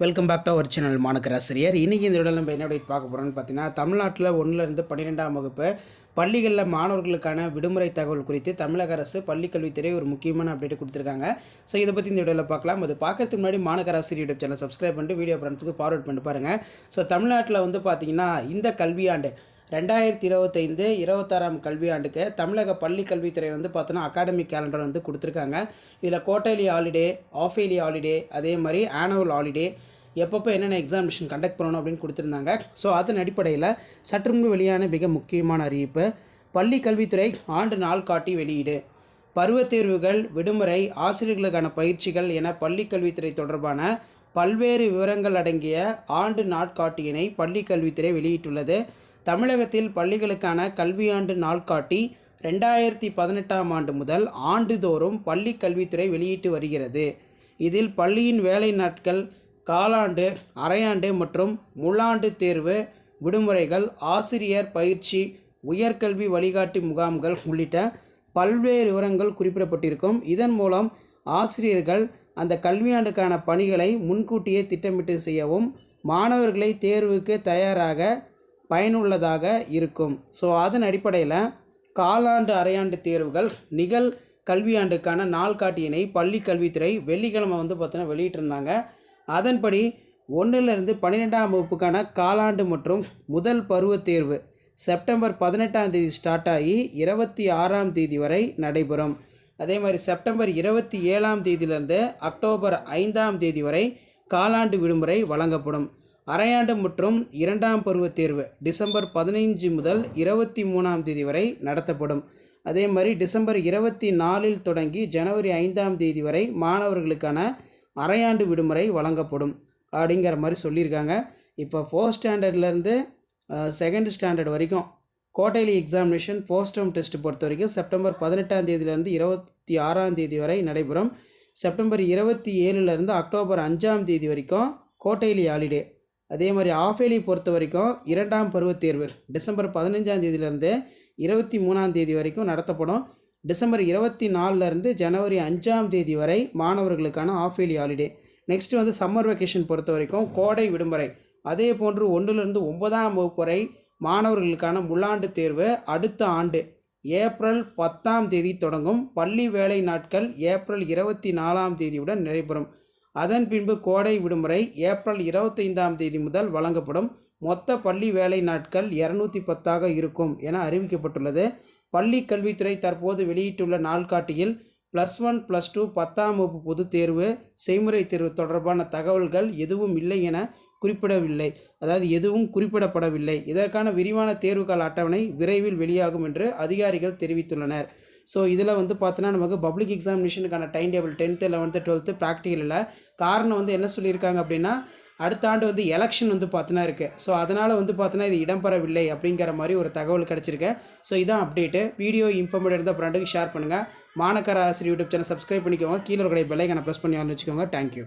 Welcome back to our channel மாணக்கராசிரியர் இன்றைக்கி இந்த இடம் நம்ம என்ன அப்படி பார்க்க போகிறோம்னு பார்த்தீங்கன்னா தமிழ்நாட்டில் ஒன்றுலேருந்து பன்னிரெண்டாம் வகுப்பு பள்ளிகளில் மாணவர்களுக்கான விடுமுறை தகவல் குறித்து தமிழக அரசு பள்ளிக்கல்வித்துறை ஒரு முக்கியமான அப்டேட் கொடுத்துருக்காங்க. ஸோ இதை பற்றி இந்த வீடியோவில் பார்க்கலாம். அது பார்க்கறதுக்கு முன்னாடி மாணக்கராசிரியர் யூடியூப் சேனல் சப்ஸ்கிரைப் பண்ணிட்டு வீடியோ ஃப்ரெண்ட்ஸுக்கு ஃபார்வர்ட் பண்ணிட்டு பாருங்கள் ஸோ தமிழ்நாட்டில் வந்து பார்த்தீங்கன்னா இந்த கல்வியாண்டு ரெண்டாயிரத்தி இருபத்தைந்து இருபத்தாறாம் கல்வியாண்டுக்கு தமிழக பள்ளி கல்வித்துறை வந்து பார்த்தோன்னா அகாடமிக் கேலண்டர் வந்து கொடுத்துருக்காங்க. இதில் quarterly holiday half yearly holiday அதே மாதிரி ஆனுவல் ஹாலிடே எப்பப்போ என்னென்ன எக்ஸாமினேஷன் கண்டக்ட் பண்ணணும் அப்படின்னு கொடுத்துருந்தாங்க. ஸோ அதன் அடிப்படையில் சற்று முன்பு வெளியான மிக முக்கியமான அறிவிப்பு பள்ளி கல்வித்துறை ஆண்டு நாள் காட்டி வெளியீடு. பருவத் தேர்வுகள் விடுமுறை ஆசிரியர்களுக்கான பயிற்சிகள் என பள்ளி கல்வித்துறை தொடர்பான பல்வேறு விவரங்கள் அடங்கிய ஆண்டு நாட்காட்டியினை பள்ளி கல்வித்துறை வெளியிட்டுள்ளது. தமிழகத்தில் பள்ளிகளுக்கான கல்வியாண்டு நாள்காட்டி ரெண்டாயிரத்தி பதினெட்டாம் ஆண்டு முதல் ஆண்டுதோறும் பள்ளி கல்வித்துறை வெளியிட்டு வருகிறது. இதில் பள்ளியின் வேலை நாட்கள் காலாண்டு அரையாண்டு மற்றும் முழாண்டு தேர்வு விடுமுறைகள் ஆசிரியர் பயிற்சி உயர்கல்வி வழிகாட்டி முகாம்கள் உள்ளிட்ட பல்வேறு விவரங்கள் குறிப்பிடப்பட்டிருக்கும். இதன் மூலம் ஆசிரியர்கள் அந்த கல்வியாண்டுக்கான பணிகளை முன்கூட்டியே திட்டமிட்டு செய்யவும் மாணவர்களை தேர்வுக்கு தயாராக பயனுள்ளதாக இருக்கும். ஸோ அதன் அடிப்படையில் காலாண்டு அரையாண்டு தேர்வுகள் நிகழ் கல்வியாண்டுக்கான நாள்காட்டியினை பள்ளி கல்வித்துறை வெள்ளிக்கிழமை வந்து பார்த்தோன்னா வெளியிட்டிருந்தாங்க. அதன்படி ஒன்றிலிருந்து பன்னிரெண்டாம் வகுப்புக்கான காலாண்டு மற்றும் முதல் பருவத் தேர்வு செப்டம்பர் பதினெட்டாம் தேதி ஸ்டார்ட் ஆகி இருபத்தி ஆறாம் தேதி வரை நடைபெறும். அதே மாதிரி செப்டம்பர் இருபத்தி ஏழாம் தேதியிலிருந்து அக்டோபர் ஐந்தாம் தேதி வரை காலாண்டு விடுமுறை வழங்கப்படும். அரையாண்டு மற்றும் இரண்டாம் பருவத் தேர்வு டிசம்பர் பதினைஞ்சு முதல் இருபத்தி மூணாம் தேதி வரை நடத்தப்படும். அதே மாதிரி டிசம்பர் இருபத்தி நாலில் தொடங்கி ஜனவரி ஐந்தாம் தேதி வரை மாணவர்களுக்கான அரையாண்டு விடுமுறை வழங்கப்படும் அப்படிங்கிற மாதிரி சொல்லியிருக்காங்க. இப்போ ஃபோர்த் ஸ்டாண்டர்ட்லேருந்து செகண்ட் ஸ்டாண்டர்ட் வரைக்கும் கோட்டையிலி எக்ஸாமினேஷன் போஸ்டம் டேர்ம் டெஸ்ட் பொறுத்த வரைக்கும் செப்டம்பர் பதினெட்டாம் தேதியிலேருந்து இருபத்தி ஆறாம் தேதி வரை நடைபெறும். செப்டம்பர் இருபத்தி ஏழுலேருந்து அக்டோபர் அஞ்சாம் தேதி வரைக்கும் கோட்டைலி ஹாலிடே அதே மாதிரி ஆஃபேலி பொறுத்த வரைக்கும் இரண்டாம் பருவத் தேர்வு டிசம்பர் பதினஞ்சாம் தேதியிலேருந்து இருபத்தி மூணாம் தேதி வரைக்கும் நடத்தப்படும். டிசம்பர் இருபத்தி நாலுலேருந்து ஜனவரி அஞ்சாம் தேதி வரை மாணவர்களுக்கான ஆஃபேலி ஹாலிடே நெக்ஸ்ட்டு வந்து சம்மர் வெக்கேஷன் பொறுத்த வரைக்கும் கோடை விடுமுறை. அதே போன்று ஒன்றுலேருந்து ஒன்பதாம் வகுப்பு வரை மாணவர்களுக்கான முள்ளாண்டு தேர்வு அடுத்த ஆண்டு ஏப்ரல் பத்தாம் தேதி தொடங்கும். பள்ளி வேலை நாட்கள் ஏப்ரல் இருபத்தி நாலாம் தேதியுடன் நடைபெறும். அதன் பின்பு கோடை விடுமுறை ஏப்ரல் இருபத்தைந்தாம் தேதி முதல் வழங்கப்படும் மொத்த பள்ளி வேலை நாட்கள் இரநூத்தி பத்தாக இருக்கும் என அறிவிக்கப்பட்டுள்ளது. பள்ளி கல்வித்துறை தற்போது வெளியிட்டுள்ள நாள்காட்டியில் ப்ளஸ் ஒன் ப்ளஸ் டூ பத்தாம் வகுப்பு பொதுத் தேர்வு செய்முறை தேர்வு தொடர்பான தகவல்கள் எதுவும் இல்லை என குறிப்பிடவில்லை. அதாவது எதுவும் குறிப்பிடப்படவில்லை. இதற்கான விரிவான தேர்வுகால அட்டவணை விரைவில் வெளியாகும் என்று அதிகாரிகள் தெரிவித்துள்ளனர். ஸோ இதில் வந்து பார்த்தோன்னா நமக்கு public எக்ஸாமினேஷனுக்கான time table tenth eleventh twelfth practical இல்லை காரணம் வந்து என்ன சொல்லியிருக்காங்க அப்படின்னா அடுத்த ஆண்டு வந்து எலெக்ஷன் வந்து பார்த்தோன்னா இருக்குது ஸோ அதனால் வந்து பார்த்தோன்னா இது இடம்பெறவில்லை அப்படிங்கிற மாதிரி ஒரு தகவல் கிடச்சிருக்கு. ஸோ இதான் அப்டேட்டு வீடியோ இன்ஃபர்மேட் இருந்தால் ஃப்ரெண்டுக்கு ஷேர் பண்ணுங்கள் மாணக்கர ஆசிரியர் யூடியூப் சேனல் சப்ஸ்கிரைப் பண்ணிக்கோங்க. கீழே இருக்கிற பெல்லைக்கான ப்ரெஸ் பண்ணி வச்சுக்கோங்க. தேங்க்யூ